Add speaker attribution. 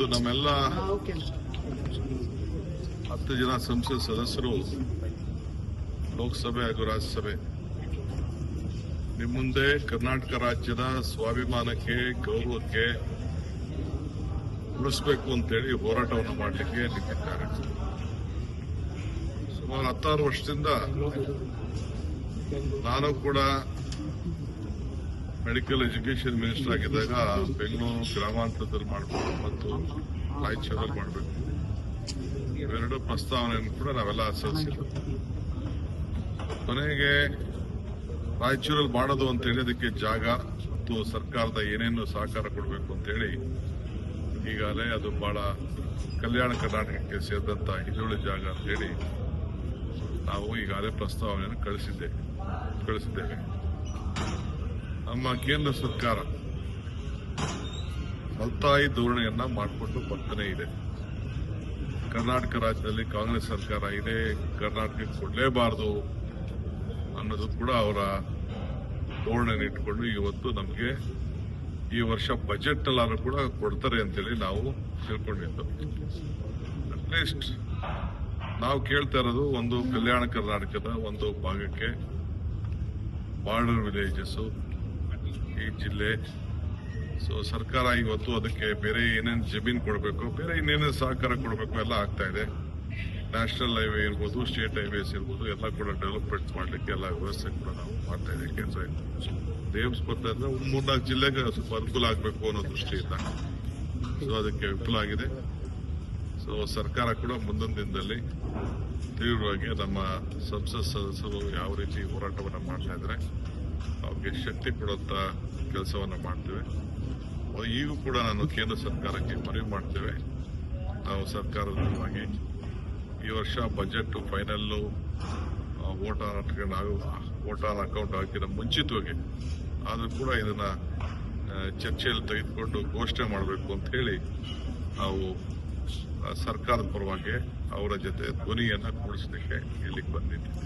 Speaker 1: ಇವತ್ತು ನಮ್ಮೆಲ್ಲ ಹತ್ತು ಜನ ಸಂಸತ್ ಸದಸ್ಯರು ಲೋಕಸಭೆ ಹಾಗೂ ರಾಜ್ಯಸಭೆ. ನಿಮ್ಮ ಮುಂದೆ ಕರ್ನಾಟಕ ರಾಜ್ಯದ ಸ್ವಾಭಿಮಾನಕ್ಕೆ, ಗೌರವಕ್ಕೆ ಉಳಿಸ್ಬೇಕು ಅಂತೇಳಿ ಹೋರಾಟವನ್ನು ಮಾಡಲಿಕ್ಕೆ ನಿಂತಿದ್ದಾರೆ. ಸುಮಾರು ಹತ್ತಾರು ವರ್ಷದಿಂದ ನಾನು ಕೂಡ ಮೆಡಿಕಲ್ ಎಜುಕೇಶನ್ ಮಿನಿಸ್ಟರ್ ಆಗಿದ್ದಾಗ ಬೆಂಗಳೂರು ಗ್ರಾಮಾಂತರದಲ್ಲಿ ಮಾಡಬೇಕು ಮತ್ತು ರಾಯಚೂರಲ್ಲಿ ಮಾಡಬೇಕು. ಇವೆರಡು ಪ್ರಸ್ತಾವನೆಯನ್ನು ಕೂಡ ನಾವೆಲ್ಲ ಸಲ್ಲಿಸಿದ್ವಿ ಕೊನೆಗೆ ರಾಯಚೂರಲ್ಲಿ ಮಾಡೋದು ಅಂತ ಹೇಳಿ ಅದಕ್ಕೆ ಜಾಗ ಮತ್ತು ಸರ್ಕಾರದ ಏನೇನು ಸಹಕಾರ ಕೊಡಬೇಕು ಅಂತೇಳಿ ಈಗಾಗಲೇ ಅದು ಬಹಳ ಕಲ್ಯಾಣ ಕರ್ನಾಟಕಕ್ಕೆ ಸೇರಿದಂತಹ ಹಿಂದುಳಿ ಜಾಗ ಅಂತ ಹೇಳಿ ನಾವು ಈಗಾಗಲೇ ಪ್ರಸ್ತಾವನೆಯನ್ನು ಕಳಿಸಿದ್ದೇವೆ ಕಳಿಸಿದ್ದೇವೆ. ನಮ್ಮ ಕೇಂದ್ರ ಸರ್ಕಾರ ಮಲ್ತಾಯಿ ಧೋರಣೆಯನ್ನ ಮಾಡಿಕೊಂಡು ಬರ್ತಾನೆ ಇದೆ. ಕರ್ನಾಟಕ ರಾಜ್ಯದಲ್ಲಿ ಕಾಂಗ್ರೆಸ್ ಸರ್ಕಾರ ಇದೆ, ಕರ್ನಾಟಕಕ್ಕೆ ಕೊಡಲೇಬಾರದು ಅನ್ನೋದು ಕೂಡ ಅವರ ಧೋರಣೆ ಇಟ್ಕೊಂಡು ಇವತ್ತು ನಮಗೆ ಈ ವರ್ಷ ಬಜೆಟ್ ಅಲ್ಲಾದ್ರೂ ಕೂಡ ಕೊಡ್ತಾರೆ ಅಂತೇಳಿ ನಾವು ತಿಳ್ಕೊಂಡಿದ್ದು. ಅಟ್ಲೀಸ್ಟ್ ನಾವು ಕೇಳ್ತಾ ಇರೋದು ಒಂದು ಕಲ್ಯಾಣ ಕರ್ನಾಟಕದ ಒಂದು ಭಾಗಕ್ಕೆ ಬಾರ್ಡರ್ ವಿಲೇಜಸ್ ಈ ಜಿಲ್ಲೆ. ಸೊ ಸರ್ಕಾರ ಇವತ್ತು ಅದಕ್ಕೆ ಬೇರೆ ಏನೇನು ಜಮೀನು ಕೊಡಬೇಕು, ಬೇರೆ ಇನ್ನೇನೇನು ಸಹಕಾರ ಕೊಡಬೇಕು ಎಲ್ಲ ಆಗ್ತಾ ಇದೆ. ನ್ಯಾಷನಲ್ ಹೈವೇ ಇರ್ಬೋದು ಸ್ಟೇಟ್ ಹೈವೇಸ್ ಇರ್ಬೋದು, ಎಲ್ಲ ಕೂಡ ಡೆವಲಪ್ಮೆಂಟ್ ಮಾಡಲಿಕ್ಕೆ ಎಲ್ಲ ವ್ಯವಸ್ಥೆ ಕೂಡ ನಾವು ಮಾಡ್ತಾ ಇದ್ದೀವಿ ಕೆಲಸ ದೇವ್ಸ್ ಬರ್ತಾ ಒಂದು ಮೂರ್ನಾಲ್ಕು ಜಿಲ್ಲೆಗೆ ಸ್ವಲ್ಪ ಅನುಕೂಲ ಆಗಬೇಕು ಅನ್ನೋ ದೃಷ್ಟಿಯಿಂದ. ಸೊ ಅದಕ್ಕೆ ವಿಫಲ ಆಗಿದೆ. ಸೊ ಸರ್ಕಾರ ಕೂಡ ಮುಂದೊಂದು ದಿನದಲ್ಲಿ ತೀವ್ರವಾಗಿ ನಮ್ಮ ಸಂಸತ್ ಸದಸ್ಯರು ಯಾವ ರೀತಿ ಹೋರಾಟವನ್ನು ಮಾಡ್ತಾ ಇದ್ದಾರೆ ಅವ್ರಿಗೆ ಶಕ್ತಿ ಕೊಡುವಂತ ಕೆಲಸವನ್ನ ಮಾಡ್ತೇವೆ. ಈಗೂ ಕೂಡ ನಾನು ಕೇಂದ್ರ ಸರ್ಕಾರಕ್ಕೆ ಮನವಿ ಮಾಡ್ತೇವೆ. ನಾವು ಸರ್ಕಾರದ ಪರವಾಗಿ ಈ ವರ್ಷ budget final vote on vote on account ಹಾಕಿದ ಮುಂಚಿತವಾಗಿ ಆದರೂ ಕೂಡ ಇದನ್ನ ಚರ್ಚೆಯಲ್ಲಿ ತೆಗೆದುಕೊಂಡು ಘೋಷಣೆ ಮಾಡಬೇಕು ಅಂತ ಹೇಳಿ ನಾವು ಸರ್ಕಾರದ ಪರವಾಗಿ ಅವರ ಜೊತೆ ಧ್ವನಿಯನ್ನು ಕೂಡಿಸಲಿಕ್ಕೆ ಇಲ್ಲಿಗೆ ಬಂದಿದ್ದೀವಿ.